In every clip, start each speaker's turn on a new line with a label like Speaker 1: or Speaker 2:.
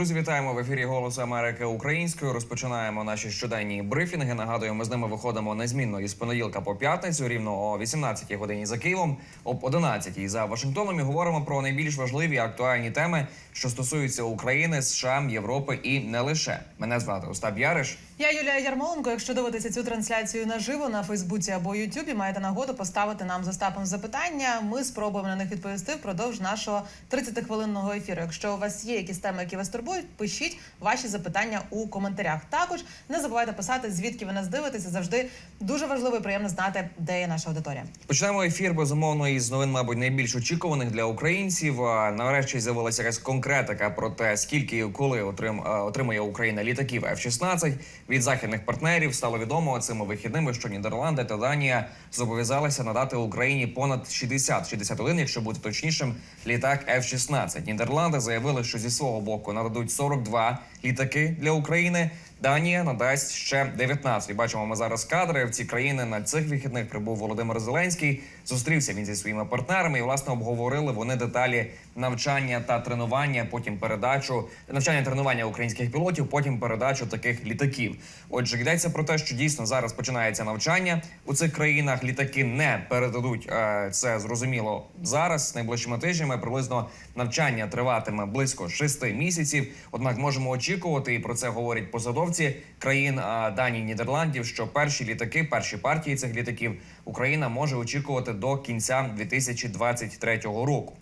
Speaker 1: Друзі, вітаємо в ефірі Голосу Америки українською. Розпочинаємо наші щоденні брифінги. Нагадую, ми з ними виходимо незмінно із понеділка по п'ятницю, рівно о 18 годині за Києвом, об 11 за Вашингтоном. І говоримо про найбільш важливі актуальні теми, що стосуються України, США, Європи і не лише. Мене звати Остап Яриш.
Speaker 2: Я Юлія Ярмоленко. Якщо дивитеся цю трансляцію наживо на Фейсбуці або Ютубі, маєте нагоду поставити нам з Остапом запитання. Ми спробуємо на них відповісти впродовж нашого 30-хвилинного ефіру. Якщо у вас є якісь теми, які вас турбують, пишіть ваші запитання у коментарях. Також не забувайте писати, звідки ви нас дивитеся. Завжди дуже важливо і приємно знати, де є наша аудиторія.
Speaker 1: Почнемо ефір безумовно із новин, мабуть, найбільш очікуваних для українців. Нарешті з'явилася якась конкретика про те, скільки і коли отрим, а, отримає Україна літаків F-16 від західних партнерів. Стало відомо цими вихідними, що Нідерланди та Данія зобов'язалися надати Україні понад 60, 61, якщо бути точнішим, літак F-16. Нідерланди заявили, що зі свого боку нададуть 42 літаки для України. Данія надасть ще 19. Бачимо ми зараз кадри в ці країни на цих вихідних прибув Володимир Зеленський. Зустрівся він зі своїми партнерами і власне обговорили вони деталі навчання та тренування. Потім передачу навчання тренування українських пілотів. Потім передачу таких літаків. Отже, йдеться про те, що дійсно зараз починається навчання у цих країнах. Літаки не передадуть е, це зрозуміло зараз. Найближчими тижнями приблизно навчання триватиме близько шести місяців. Однак можемо очікувати, і про це говорять посадовці країн а, Данії, Нідерландів, що перші літаки, перші партії цих літаків Україна може очікувати до кінця 2023 року.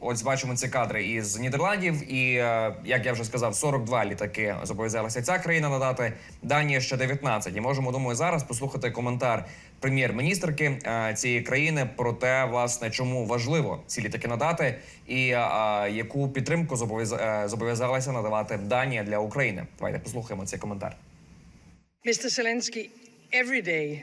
Speaker 1: Ось бачимо ці кадри із Нідерландів, і е, як я вже сказав, 42 літаки зобов'язалася ця країна надати. Данія ще 19. І можемо думаю зараз послухати коментар прем'єр-міністрки е, цієї країни про те, власне, чому важливо ці літаки надати, і е, яку підтримку зобов'яз- зобов'язалася надавати Данія для України. Давайте послухаємо цей коментар.
Speaker 3: Mr. Zelensky,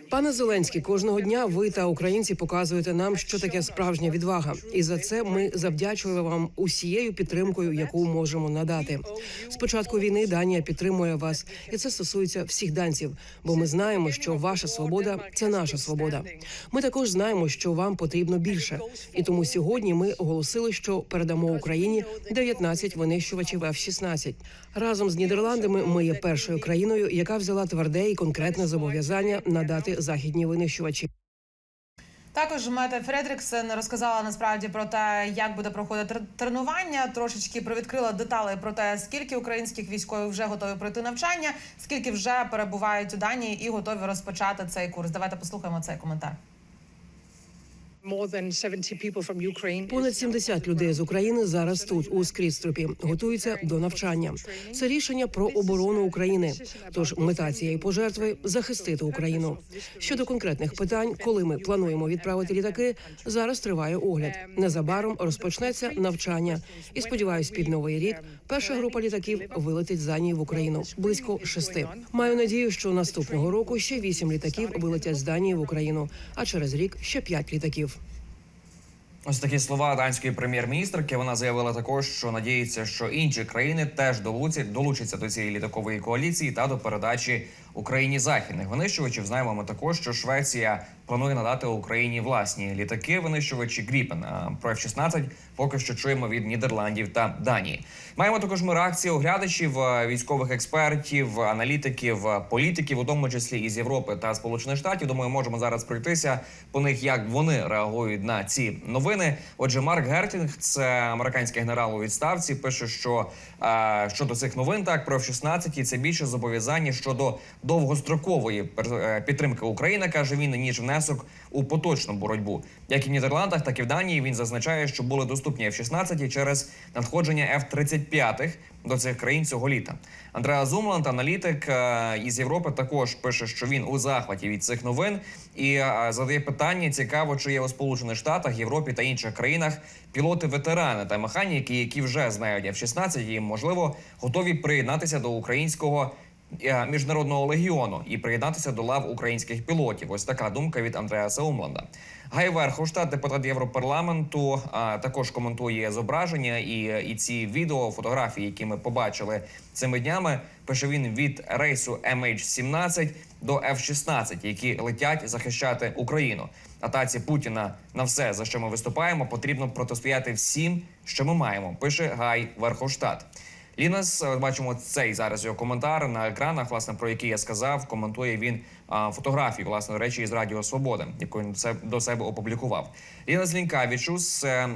Speaker 4: Пане Зеленський, кожного дня ви та українці показуєте нам, що таке справжня відвага, і за це ми завдячуємо вам усією підтримкою, яку можемо надати. З початку війни Данія підтримує вас, і це стосується всіх данців. Бо ми знаємо, що ваша свобода це наша свобода. Ми також знаємо, що вам потрібно більше, і тому сьогодні ми оголосили, що передамо Україні 19 винищувачів F-16. Разом з Нідерландами ми є першою країною, яка взяла тверде і конкретне зобов'язання надати західні винищувачі.
Speaker 2: Також Мете Фредріксен розказала насправді про те, як буде проходити тренування. Трошечки привідкрила деталі про те, скільки українських військових вже готові пройти навчання, скільки вже перебувають у Данії і готові розпочати цей курс. Давайте послухаємо цей коментар.
Speaker 4: Понад 70 людей з України зараз тут у Скрідструпі готуються до навчання. Це рішення про оборону України. Тож мета цієї пожертви захистити Україну. Щодо конкретних питань, коли ми плануємо відправити літаки, зараз триває огляд. Незабаром розпочнеться навчання. І сподіваюсь, під новий рік перша група літаків вилетить за ній в Україну близько шести. Маю надію, що наступного року ще вісім літаків вилетять з Данії в Україну, а через рік ще п'ять літаків.
Speaker 1: Ось такі слова данської прем'єр-міністрки. Вона заявила також, що надіється, що інші країни теж долуцять долучаться до цієї літакової коаліції та до передачі Україні західних винищувачів. Знаємо ми також, що Швеція планує надати Україні власні літаки винищувачі Гріпен. Про F-16 поки що чуємо від Нідерландів та Данії. Маємо також ми реакції оглядачів, е, військових експертів, аналітиків, е, політиків, у тому числі із Європи та Сполучених Штатів. Думаю, можемо зараз пройтися по них, як вони реагують на ці новини. Отже, Марк Гертінг, це американський генерал у відставці, пише, що е, щодо цих новин, так про F-16 і це більше зобов'язання щодо довгострокової е, підтримки України, каже він, ніж внесок у поточну боротьбу. Як і в Нідерландах, так і в Данії він зазначає, що були доступні F-16 через надходження F-35 до цих країн цього літа. Андреа Зумланд, аналітик е, із Європи, також пише, що він у захваті від цих новин і е, задає питання: цікаво, чи є у Сполучених Штатах, Європі та інших країнах пілоти-ветерани та механіки, які вже знають F-16 і можливо готові приєднатися до українського. Е, Міжнародного легіону і приєднатися до лав українських пілотів. Ось така думка від Андреаса Умланда. Гай Верховштадт, депутат Європарламенту, також коментує зображення і, і ці відео, фотографії, які ми побачили цими днями. Пише він від рейсу MH17 до F-16, які летять захищати Україну. Атаці Путіна на все, за що ми виступаємо, потрібно протистояти всім, що ми маємо. Пише Гай Верховштадт. Лінас, бачимо цей зараз його коментар на екранах, власне про який я сказав. Коментує він а, фотографію, власне, речі, із Радіо Свобода, яку він до себе опублікував. Лінас Лінкавічус, е,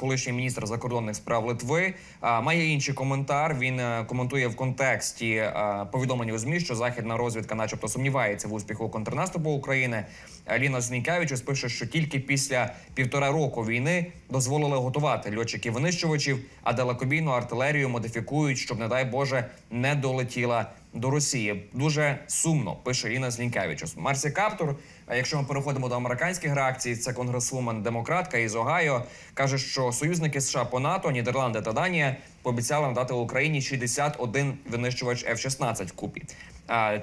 Speaker 1: колишній міністр закордонних справ Литви, має інший коментар. Він е, коментує в контексті е, повідомлення у змі, що західна розвідка, начебто, сумнівається в успіху контрнаступу України. Е, Лінас Лінкавічус пише, що тільки після півтора року війни дозволили готувати льотчиків винищувачів, а далекобійну артилерію модифікують, щоб, не дай Боже, не долетіла до Росії. Дуже сумно пише Ріна Злінкевичус. Марсі Каптур. Якщо ми переходимо до американських реакцій, це конгресвумен демократка із Огайо каже, що союзники США по НАТО, Нідерланди та Данія пообіцяли надати Україні 61 винищувач F-16 в А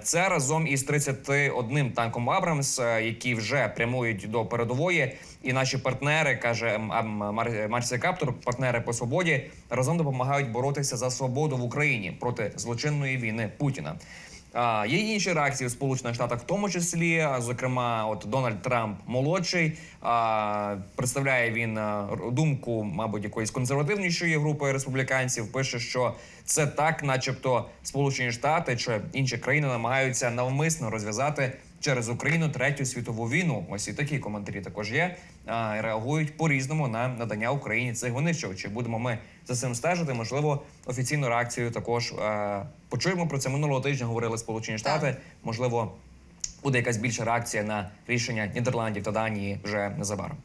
Speaker 1: Це разом із 31 танком Абрамс, е, які вже прямують до передової. І наші партнери каже м, м, Каптур, партнери по свободі, разом допомагають боротися за свободу в Україні проти злочинної війни Путіна. Є інші реакції в Сполучених Штатах, в тому числі, зокрема, от Дональд Трамп молодший а, представляє він думку, мабуть, якоїсь консервативнішої групи республіканців. Пише, що це так, начебто, Сполучені Штати чи інші країни намагаються навмисно розв'язати через Україну третю світову війну. Ось і такі коментарі також є. А, реагують по різному на надання Україні цих винищувачів. Будемо ми за цим стежити. Можливо, офіційну реакцію також е, почуємо про це минулого тижня. Говорили Сполучені Штати. Можливо, буде якась більша реакція на рішення Нідерландів та Данії вже незабаром.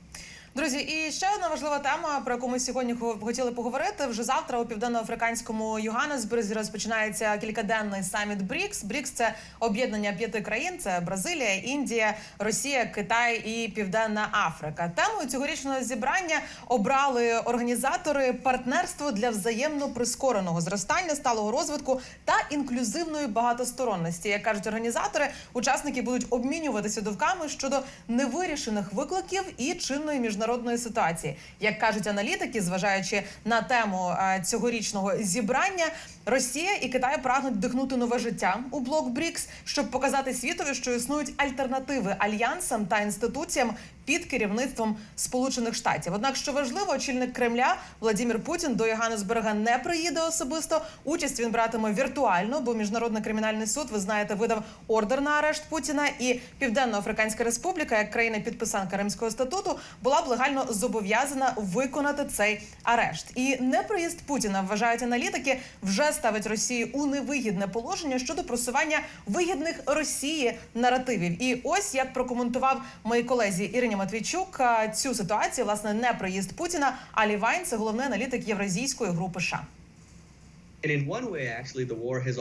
Speaker 2: Друзі, і ще одна важлива тема, про яку ми сьогодні хо- хотіли поговорити. Вже завтра у південноафриканському Йоганнесбурзі розпочинається кількаденний саміт БРІКС. БРІКС – це об'єднання п'яти країн: це Бразилія, Індія, Росія, Китай і Південна Африка. Темою цьогорічного зібрання обрали організатори партнерство для взаємно прискореного зростання, сталого розвитку та інклюзивної багатосторонності. Як кажуть організатори, учасники будуть обмінюватися думками щодо невирішених викликів і чинної міжнародної ситуації. Як кажуть аналітики, зважаючи на тему е, цьогорічного зібрання, Росія і Китай прагнуть вдихнути нове життя у блок БРІКС, щоб показати світові, що існують альтернативи альянсам та інституціям під керівництвом Сполучених Штатів. Однак, що важливо, очільник Кремля Владимир Путін до Йоганнесберга не приїде особисто. Участь він братиме віртуально, бо міжнародний кримінальний суд, ви знаєте, видав ордер на арешт Путіна. І Південно-Африканська Республіка, як країна підписанка Римського статуту, була б легально зобов'язана виконати цей арешт. І неприїзд Путіна вважають аналітики, вже ставить Росію у невигідне положення щодо просування вигідних Росії наративів. І ось як прокоментував мої колезі Ірині Матвійчук цю ситуацію, власне, не приїзд Путіна. а Лівайн це головний аналітик євразійської групи США.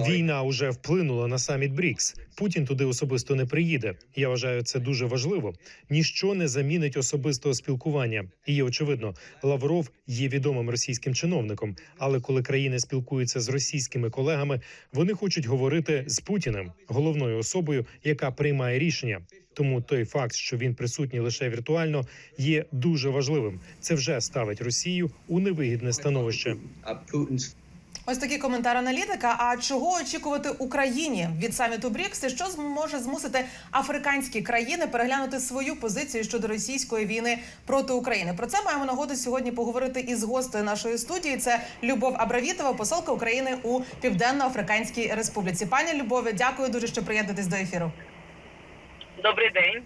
Speaker 5: Війна уже вплинула на саміт БРІКС. Путін туди особисто не приїде. Я вважаю це дуже важливо. Ніщо не замінить особистого спілкування. І очевидно, Лавров є відомим російським чиновником. Але коли країни спілкуються з російськими колегами, вони хочуть говорити з Путіним, головною особою, яка приймає рішення. Тому той факт, що він присутній лише віртуально, є дуже важливим. Це вже ставить Росію у невигідне становище.
Speaker 2: Ось такий коментар аналітика. А чого очікувати Україні від саміту БРІКС? Що зможе змусити африканські країни переглянути свою позицію щодо російської війни проти України? Про це маємо нагоду сьогодні поговорити із гостею нашої студії. Це Любов Абравітова, посолка України у Південно-Африканській Республіці. Пані Любові, дякую дуже, що приєднатесь до ефіру.
Speaker 6: Добрий день.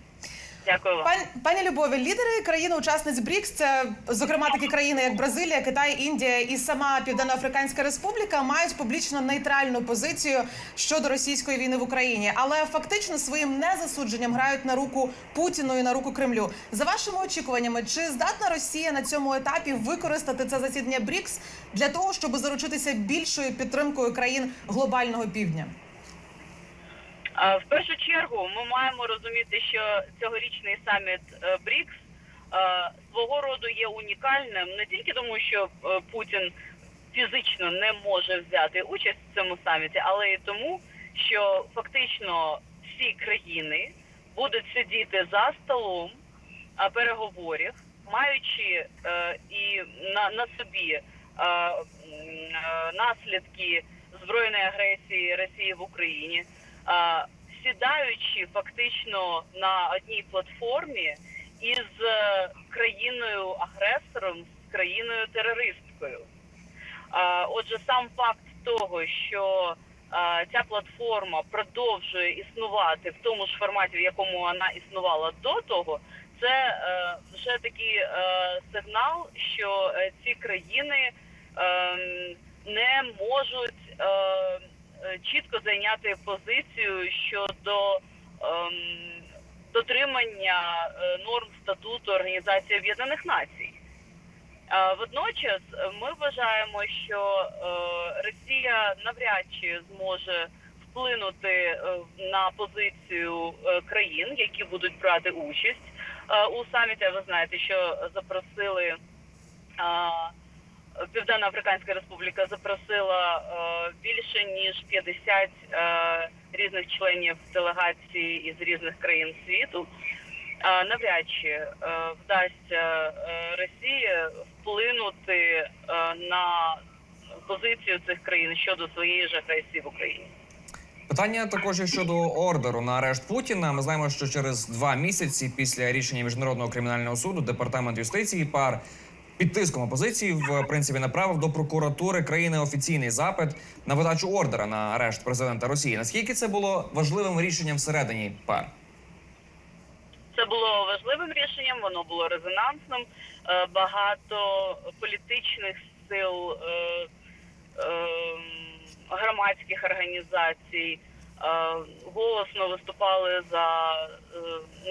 Speaker 6: Дякую вам.
Speaker 2: Пан, пані Любові, лідери країн-учасниць БРІКС, це зокрема такі країни, як Бразилія, Китай, Індія і сама Південно-Африканська Республіка, мають публічно нейтральну позицію щодо російської війни в Україні, але фактично своїм незасудженням грають на руку Путіну і на руку Кремлю. За вашими очікуваннями, чи здатна Росія на цьому етапі використати це засідання БРІКС для того, щоб заручитися більшою підтримкою країн глобального півдня?
Speaker 6: В першу чергу ми маємо розуміти, що цьогорічний саміт е, БРІКС е, свого роду є унікальним не тільки тому, що е, Путін фізично не може взяти участь в цьому саміті, але й тому, що фактично всі країни будуть сидіти за столом переговорів, маючи і на, на собі наслідки збройної агресії Росії в Україні, сідаючи фактично на одній платформі із е, країною агресором, з країною терористкою. Отже, сам факт того, що ця платформа продовжує існувати в тому ж форматі, в якому вона існувала до того, це е, вже такий е, сигнал, що ці країни е, не можуть е, е, чітко зайняти позицію щодо ем, дотримання е, норм статуту Організації Об'єднаних Націй. Е, Водночас е, ми вважаємо, що е, Росія навряд чи зможе вплинути е, на позицію е, країн, які будуть брати участь е, у саміті. Ви знаєте, що запросили е, Південна Африканська Республіка запросила е, більше ніж 50 е, різних членів делегації із різних країн світу. Е, навряд чи вдасться Росії вплинути на позицію цих країн щодо своєї ж агресії в Україні.
Speaker 1: Питання також і щодо ордеру на арешт Путіна. Ми знаємо, що через два місяці після рішення міжнародного кримінального суду департамент юстиції пар під тиском опозиції в принципі направив до прокуратури країни офіційний запит на видачу ордера на арешт президента Росії. Наскільки це було важливим рішенням всередині пар?
Speaker 6: Це було важливим рішенням, воно було резонансним. Е, Багато політичних сил, е, е, громадських організацій голосно виступали за е,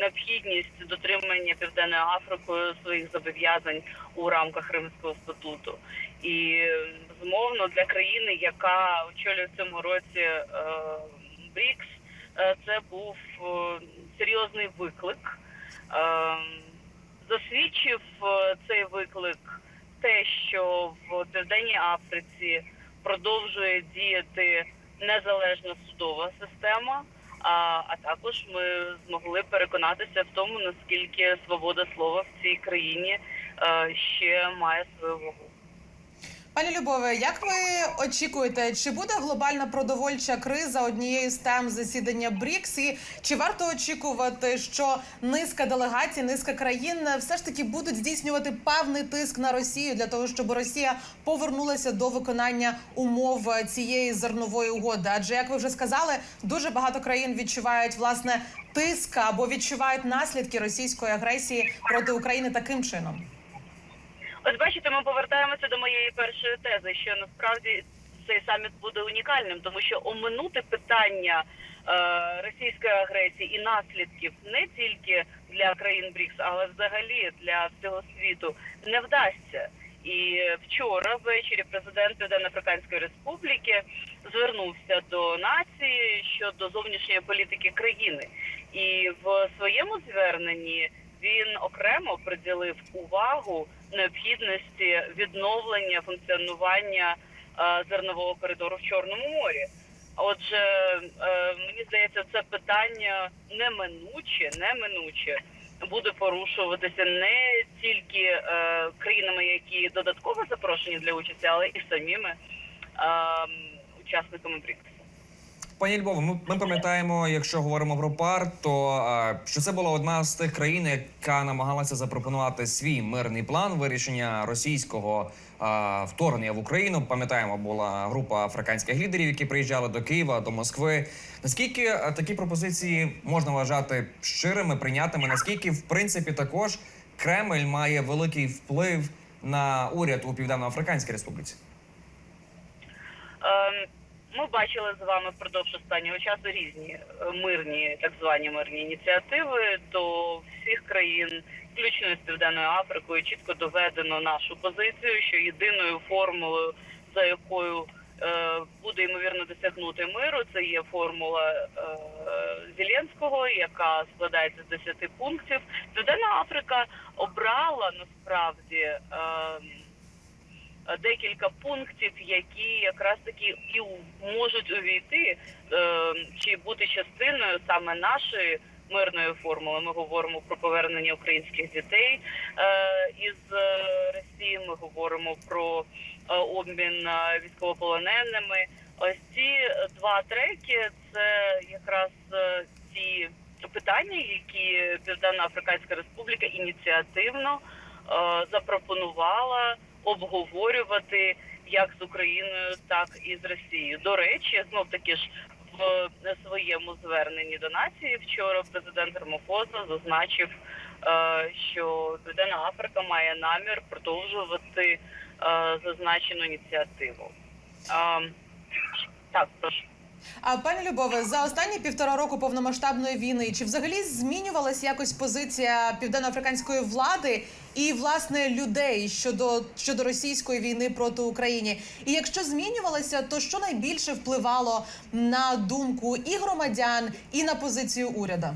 Speaker 6: необхідність дотримання Південною Африкою своїх зобов'язань у рамках Римського статуту. І е, безумовно для країни, яка очолює в цьому році е, БРІКС, е, це був е, серйозний виклик. Е, Засвідчив е, цей виклик те, що в Південній Африці продовжує діяти незалежна судова система. А, а також ми змогли переконатися в тому, наскільки свобода слова в цій країні е, ще має свою вагу.
Speaker 2: Пані Любове, як ви очікуєте, чи буде глобальна продовольча криза однією з тем засідання БРІКС? І чи варто очікувати, що низка делегацій, низка країн все ж таки будуть здійснювати певний тиск на Росію для того, щоб Росія повернулася до виконання умов цієї зернової угоди? Адже як ви вже сказали, дуже багато країн відчувають власне тиск або відчувають наслідки російської агресії проти України таким чином.
Speaker 6: Ось бачите, ми повертаємося до моєї першої тези, що насправді цей саміт буде унікальним, тому що оминути питання е, російської агресії і наслідків не тільки для країн БРІКС, але взагалі для всього світу не вдасться. І вчора ввечері президент Південно-Африканської Республіки звернувся до нації щодо зовнішньої політики країни, і в своєму зверненні він окремо приділив увагу необхідності відновлення функціонування е, зернового коридору в Чорному морі. Отже, е, мені здається, це питання неминуче, неминуче буде порушуватися не тільки е, країнами, які додатково запрошені для участі, але і самими е, учасниками БРІКС.
Speaker 1: Пані Львове, ми, ми пам'ятаємо, якщо говоримо про пар, то що це була одна з тих країн, яка намагалася запропонувати свій мирний план вирішення російського е, вторгнення в Україну. Пам'ятаємо, була група африканських лідерів, які приїжджали до Києва, до Москви. Наскільки такі пропозиції можна вважати щирими, прийнятими? Наскільки, в принципі, також Кремль має великий вплив на уряд у Південно-Африканській Республіці?
Speaker 6: Ем, Ми бачили з вами впродовж останнього часу різні е, мирні, так звані мирні ініціативи до всіх країн, включно з Південною Африкою, чітко доведено нашу позицію, що єдиною формулою, за якою е, буде ймовірно досягнути миру, це є формула е, Зеленського, яка складається з 10 пунктів. Південна Африка обрала насправді. Е, декілька пунктів, які якраз таки і можуть увійти е, чи бути частиною саме нашої мирної формули. Ми говоримо про повернення українських дітей е, із Росії. Ми говоримо про обмін військовополоненими. Ось ці два треки це якраз ті питання, які Південна Африканська Республіка ініціативно запропонувала обговорювати як з Україною, так і з Росією. До речі, знов таки ж в своєму зверненні до нації вчора президент Рамофоза зазначив, е, що Південна Африка має намір продовжувати е, зазначену ініціативу. Е, Так, прошу.
Speaker 2: А пані Любове, за останні півтора року повномасштабної війни чи взагалі змінювалася якось позиція південноафриканської влади і власне людей щодо щодо російської війни проти України? І якщо змінювалася, то що найбільше впливало на думку і громадян, і на позицію уряду?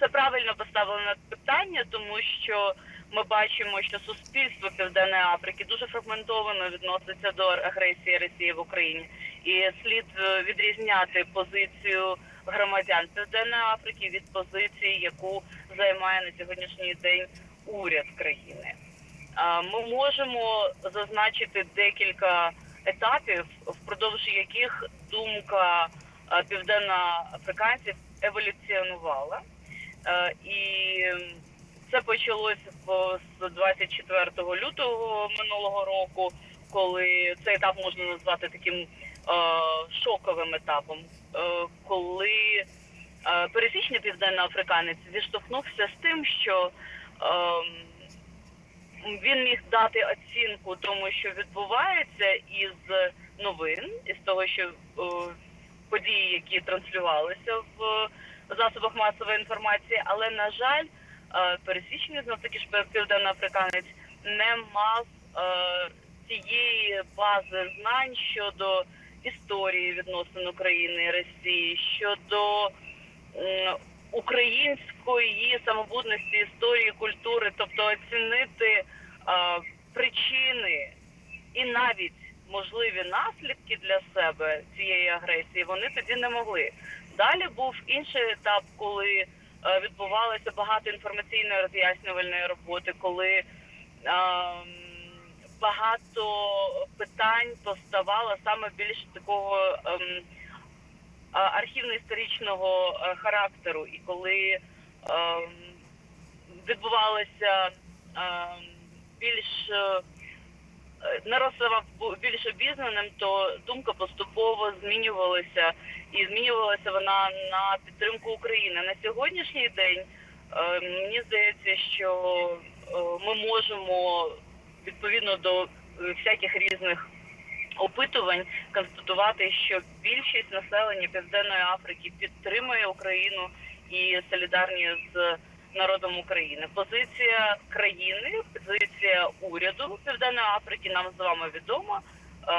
Speaker 6: Це правильно поставлене питання, тому що ми бачимо, що суспільство Південної Африки дуже фрагментовано відноситься до агресії Росії в Україні, і слід е, відрізняти позицію громадян Південної Африки від позиції, яку займає на сьогоднішній день уряд країни. Ми можемо зазначити декілька етапів, впродовж яких думка е, південноафриканців еволюціонувала. Е, І це почалося з 24 лютого минулого року, коли цей етап можна назвати таким шоковим етапом, е, коли е, пересічний південноафриканець зіштовхнувся з тим, що ем, він міг дати оцінку тому, що відбувається із новин, із того, що е, події, які транслювалися в засобах масової інформації, але на жаль, е, пересічний знов таки ж південноафриканець не мав е, цієї бази знань щодо історії відносин України і Росії, щодо української самобутності, історії, культури, тобто оцінити е, причини і навіть можливі наслідки для себе цієї агресії вони тоді не могли. Далі був інший етап, коли е, відбувалося багато інформаційної роз'яснювальної роботи, коли ем, багато питань поставало саме більш такого ем, архівно-історичного е, характеру, і коли ем, відбувалося ем, більш е, народ більш обізнаним, то думка поступово змінювалася, і змінювалася вона на підтримку України. На сьогоднішній день е, мені здається, що ми можемо відповідно до е, всяких різних опитувань констатувати, що більшість населення Південної Африки підтримує Україну і солідарні з народом України. Позиція країни, позиція уряду Південної Африки нам з вами відома. Е,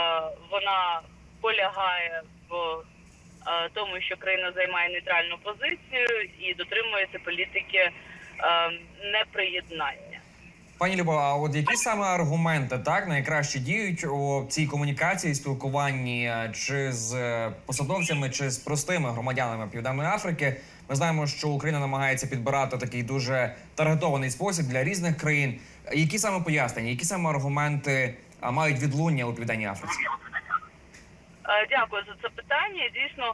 Speaker 6: Вона полягає в е, тому, що країна займає нейтральну позицію і дотримується політики неприєднання.
Speaker 1: Пані Любо, а от які саме аргументи так найкраще діють у цій комунікації, спілкуванні е, чи з е, посадовцями, чи з простими громадянами Південної Африки? Ми знаємо, що Україна намагається підбирати такий дуже таргетований спосіб для різних країн. Які саме пояснення, які саме аргументи мають відлуння у Південній Африці?
Speaker 6: Е, Дякую за це питання. Дійсно,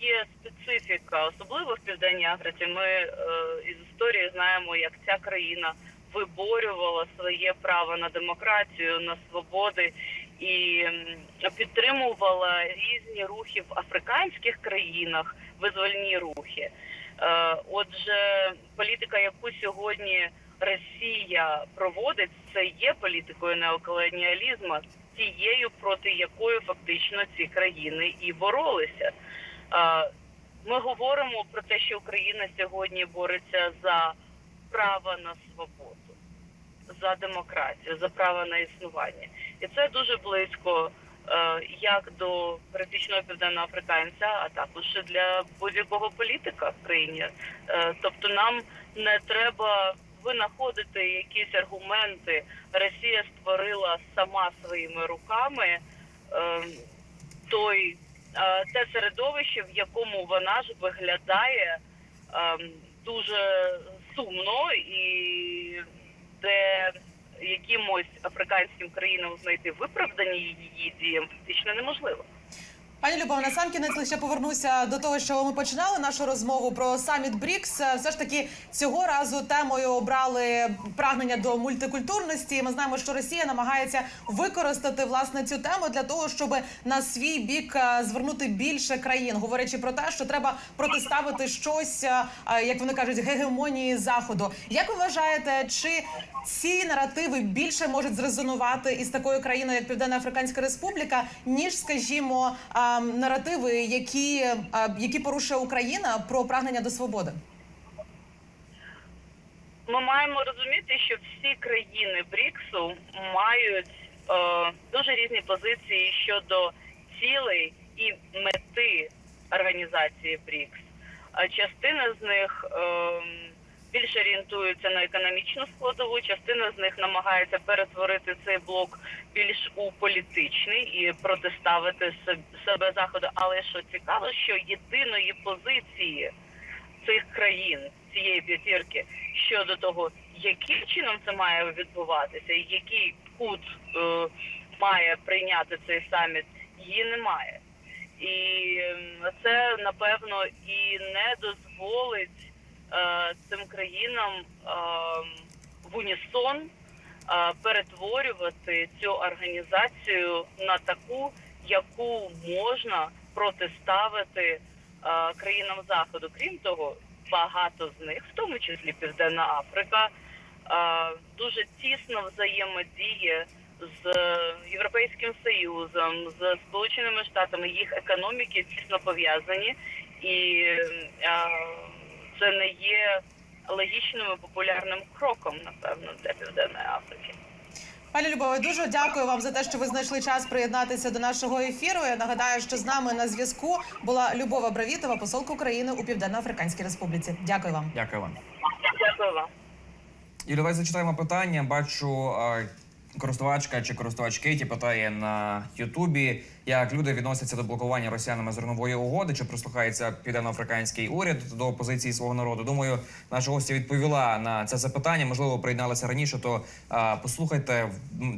Speaker 6: є специфіка, особливо в Південній Африці. Ми із історії знаємо, як ця країна виборювала своє право на демократію, на свободи і підтримувала різні рухи в африканських країнах, визвольні рухи. Е, Отже, політика, яку сьогодні Росія проводить, це є політикою неоколоніалізму, тією, проти якої фактично ці країни і боролися. Е, Ми говоримо про те, що Україна сьогодні бореться за право на свободу, за демократію, за право на існування, і це дуже близько е, як до пересічного південноафриканця, а також для будь-якого політика в країні. Е, Тобто нам не треба винаходити якісь аргументи. Росія створила сама своїми руками е, той те середовище, в якому вона ж виглядає е, дуже сумно і де якимось африканським країнам знайти виправдання її діям фактично неможливо.
Speaker 2: Пані Любов, на сам кінець лише повернуся до того, що ми починали нашу розмову про саміт БРІКС. Е, Все ж таки цього разу темою обрали прагнення до мультикультурності. Ми знаємо, що Росія намагається використати власне цю тему для того, щоб на свій бік е, звернути більше країн, говорячи про те, що треба протиставити щось, е, як вони кажуть, гегемонії заходу. Як ви вважаєте, чи ці наративи більше можуть зрезонувати із такою країною, як Південна Африканська Республіка, ніж, скажімо, а, наративи, які, а, які порушує Україна про прагнення до свободи?
Speaker 6: Ми маємо розуміти, що всі країни БРІКСу мають е, дуже різні позиції щодо цілей і мети організації БРІКС. А частина з них е, більше орієнтується на економічну складову, частина з них намагається перетворити цей блок більш у політичний і протиставити себе заходу. Але що цікаво, що єдиної позиції цих країн цієї п'ятірки щодо того, яким чином це має відбуватися, і який кут е, має прийняти цей саміт, її немає. І ем, це напевно і не дозволить цим країнам ем, в унісон е, перетворювати цю організацію на таку, яку можна протиставити е, країнам заходу. Крім того, багато з них, в тому числі Південна Африка, е, дуже тісно взаємодіє з Європейським Союзом, з Сполученими Штатами. Їх економіки тісно пов'язані, і е, це не є логічним і популярним кроком, напевно, для Південної Африки.
Speaker 2: Пані Любове, дуже дякую вам за те, що ви знайшли час приєднатися до нашого ефіру. Я нагадаю, що з нами на зв'язку була Любова Бравітова, посолка України у Південно-Африканській Республіці. Дякую вам.
Speaker 1: Дякую вам.
Speaker 6: Дякую вам.
Speaker 1: І давай зачитаємо питання. Бачу, користувачка чи користувач Кейті питає на Ютубі, як люди відносяться до блокування росіянами зернової угоди, чи прислухається південноафриканський уряд до позиції свого народу. Думаю, наша гостя відповіла на це запитання. Можливо, приєдналися раніше. То а, послухайте,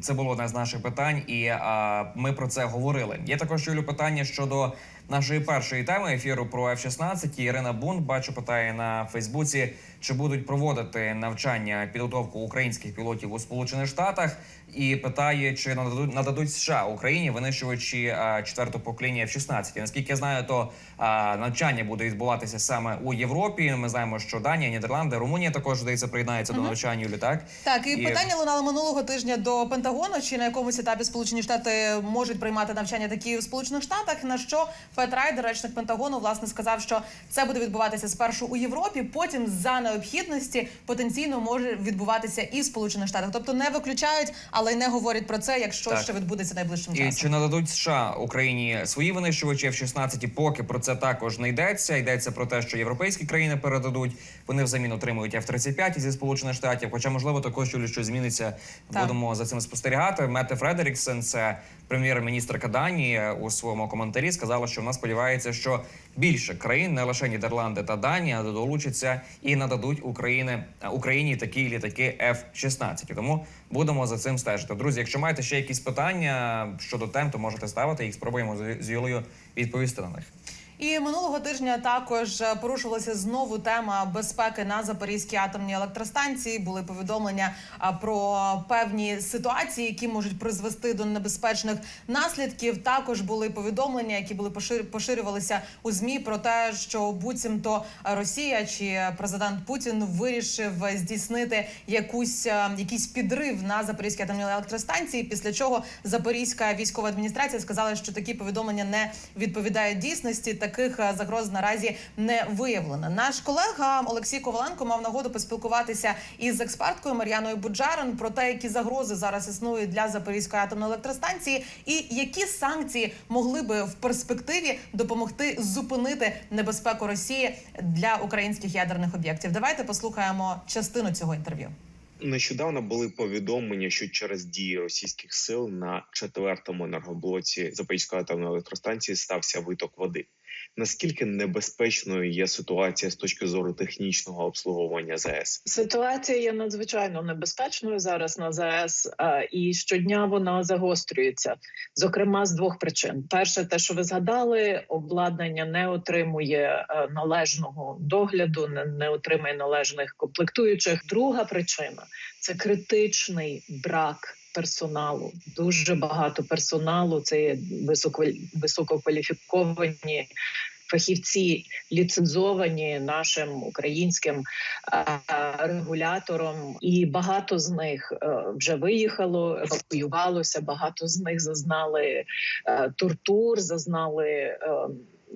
Speaker 1: це було одне з наших питань, і а, ми про це говорили. Є також Юлю питання щодо нашої першої теми ефіру про F-16. Ірина Бун бачу питає на Фейсбуці, чи будуть проводити навчання підготовку українських пілотів у Сполучених Штатах, і питає, чи нададуть нададуть США Україні винищувачі четвертого покоління F-16. Наскільки я знаю, то а, навчання буде відбуватися саме у Європі. Ми знаємо, що Данія, Нідерланди, Румунія також здається приєднається до навчання. Юлі, так
Speaker 2: Так, і,
Speaker 1: І-
Speaker 2: питання лунало минулого тижня до Пентагону, чи на якомусь етапі Сполучені Штати можуть приймати навчання такі у Сполучених Штатах. На що Фет Райдер, речник Пентагону, власне сказав, що це буде відбуватися спершу у Європі, потім за необхідності потенційно може відбуватися і в Сполучених Штатах. Тобто не виключають, але й не говорять про це, якщо
Speaker 1: Так.
Speaker 2: ще відбудеться найближчим
Speaker 1: І чи нададуть США Україні свої винищувачі F-16? Поки про це також не йдеться. Йдеться про те, що європейські країни передадуть. Вони взамін отримують F-35 зі сполучених штатів. Хоча можливо також щось зміниться.
Speaker 2: Так.
Speaker 1: Будемо за цим спостерігати. Мете Фредеріксен, це прем'єр-міністрка Данії, у своєму коментарі сказала, що вона сподівається, що більше країн, не лише Нідерланди та Данія, долучаться і нададуть Україні Україні такі літаки F-16. Тому будемо за цим стежити. Друзі, якщо маєте ще якісь питання щодо тем, то можете ставити їх. Спробуємо з- з Юлею відповісти на них.
Speaker 2: І минулого тижня також е, порушувалася знову тема безпеки на Запорізькій атомній електростанції. Були повідомлення про певні ситуації, які можуть призвести до небезпечних наслідків. Також були повідомлення, які були пошир- поширювалися у змі про те, що буцімто Росія чи президент Путін вирішив здійснити якусь е, якийсь підрив на Запорізькій атомній електростанції. Після чого Запорізька військова адміністрація сказала, що такі повідомлення не відповідають дійсності. Таких е, загроз наразі не виявлено. Наш колега Олексій Коваленко мав нагоду поспілкуватися із експерткою Мар'яною Буджарин про те, які загрози зараз існують для Запорізької атомної електростанції, і які санкції могли би в перспективі допомогти зупинити небезпеку Росії для українських ядерних об'єктів. Давайте послухаємо частину цього інтерв'ю.
Speaker 7: Нещодавно були повідомлення, що через дії російських сил на четвертому енергоблоці Запорізької атомної електростанції стався виток води. Наскільки небезпечною є ситуація з точки зору технічного обслуговування ЗАЕС?
Speaker 8: Ситуація є надзвичайно небезпечною зараз на ЗАЕС, е, і щодня вона загострюється. Зокрема, з двох причин: перше, те, що ви згадали, обладнання не отримує е, належного догляду, не, не отримує належних комплектуючих. Друга причина це критичний брак. Персоналу дуже багато персоналу. Це є висококваліфіковані фахівці, ліцензовані нашим українським регулятором, і багато з них е, вже виїхало, евакуювалося. Багато з них зазнали е, тортур, зазнали.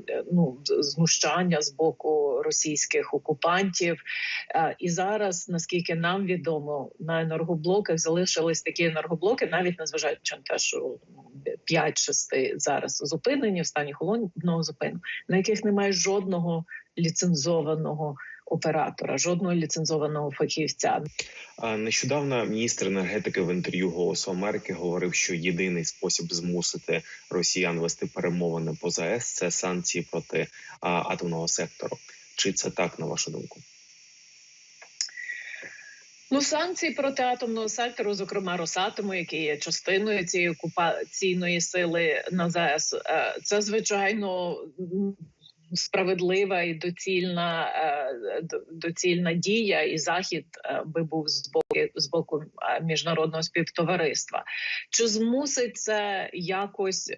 Speaker 8: Е, Ну, знущання з боку російських окупантів, Е, і зараз, наскільки нам відомо, на енергоблоках залишились такі енергоблоки, навіть незважаючи на те, що 5-6 зараз зупинені в стані холодного зупину, на яких немає жодного ліцензованого оператора, жодного ліцензованого фахівця.
Speaker 7: А Нещодавно міністр енергетики в інтерв'ю Голосу Америки говорив, що єдиний спосіб змусити росіян вести перемовини по ЗАЕС це санкції проти атомного сектору. Чи це так на вашу думку?
Speaker 8: Ну, санкції проти атомного сектору, зокрема Росатому, який є частиною цієї окупаційної сили на ЗАЕС, е, це звичайно справедлива і доцільна е, доцільна дія, і захід е, би був з боку з боку е, міжнародного співтовариства. Чи змусить це якось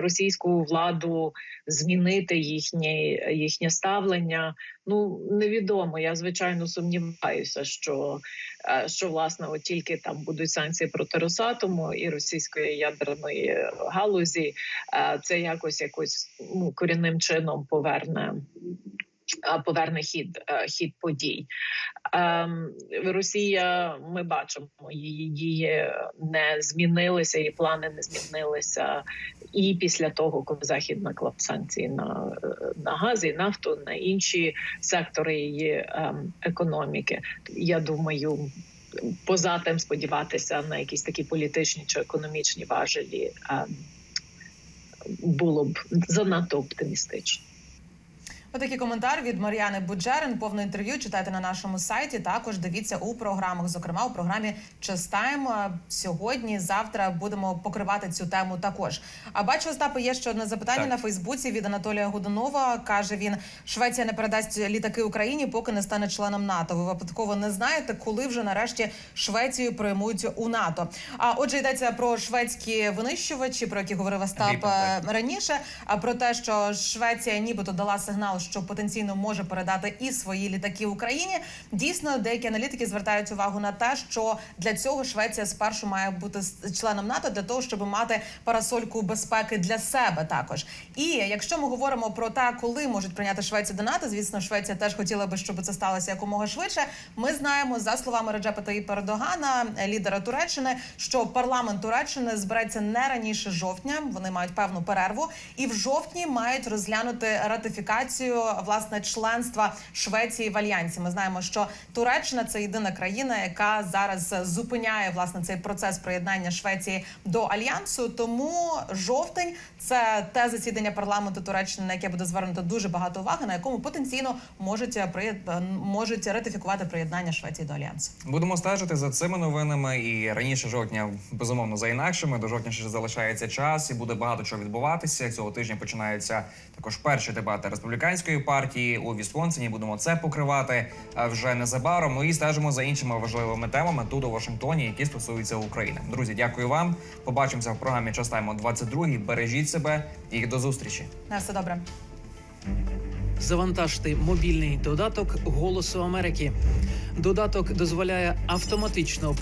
Speaker 8: російську владу змінити їхнє, їхнє ставлення? Ну невідомо. Я звичайно сумніваюся, що, е, що власне от тільки там будуть санкції проти Росатому і російської ядерної галузі, е, це якось якось ну, корінним чином поверне. е, Поверне хід хід подій. Ем, Росія, ми бачимо, її дії не змінилися, її плани не змінилися і після того, коли захід наклав санкції на, е, на газ і нафту, на інші сектори її ем, економіки. Я думаю, поза тим сподіватися на якісь такі політичні чи економічні важелі ем, було б занадто оптимістично.
Speaker 2: Отакий коментар від Мар'яни Буджерин. Повне інтерв'ю читайте на нашому сайті. Також дивіться у програмах. Зокрема, у програмі Частайм сьогодні. Завтра будемо покривати цю тему. Також а бачу, Остапе, є ще одне запитання
Speaker 1: Так.
Speaker 2: на Фейсбуці від Анатолія Гудунова. каже він: Швеція не передасть літаки Україні, поки не стане членом НАТО. Ви випадково не знаєте, коли вже нарешті Швецію приймуть у НАТО. А отже, йдеться про шведські винищувачі, про які говорив Остап
Speaker 1: Гріпен,
Speaker 2: е, раніше. А про те, що Швеція нібито дала сигнал, що потенційно може передати і свої літаки Україні. Дійсно, деякі аналітики звертають увагу на те, що для цього Швеція спершу має бути членом НАТО для того, щоб мати парасольку безпеки для себе також. І якщо ми говоримо про те, коли можуть прийняти Швецію до НАТО, звісно, Швеція теж хотіла би, щоб це сталося якомога швидше. Ми знаємо за словами Реджепа Таїпа Ердогана, лідера Туреччини, що парламент Туреччини збереться не раніше жовтня. Вони мають певну перерву, і в жовтні мають розглянути ратифікацію власне членства Швеції в альянсі. Ми знаємо, що Туреччина це єдина країна, яка зараз зупиняє власне цей процес приєднання Швеції до альянсу. Тому жовтень це те засідання парламенту Туреччини, на яке буде звернуто дуже багато уваги, на якому потенційно можуть приєд- можуть ратифікувати приєднання Швеції до альянсу.
Speaker 1: Будемо стежити за цими новинами. І раніше жовтня, безумовно, за інакшими. До жовтня ще залишається час, і буде багато чого відбуватися. Цього тижня починаються також перші дебати республіканської партії у Вісконсині. Будемо це покривати вже незабаром. Ну і стежимо за іншими важливими темами тут у Вашингтоні, які стосуються України. Друзі, дякую вам. Побачимося в програмі Частаймо 22 Бережіть себе і до зустрічі.
Speaker 2: На все добре.
Speaker 9: Завантажте мобільний додаток Голосу Америки. Додаток дозволяє автоматично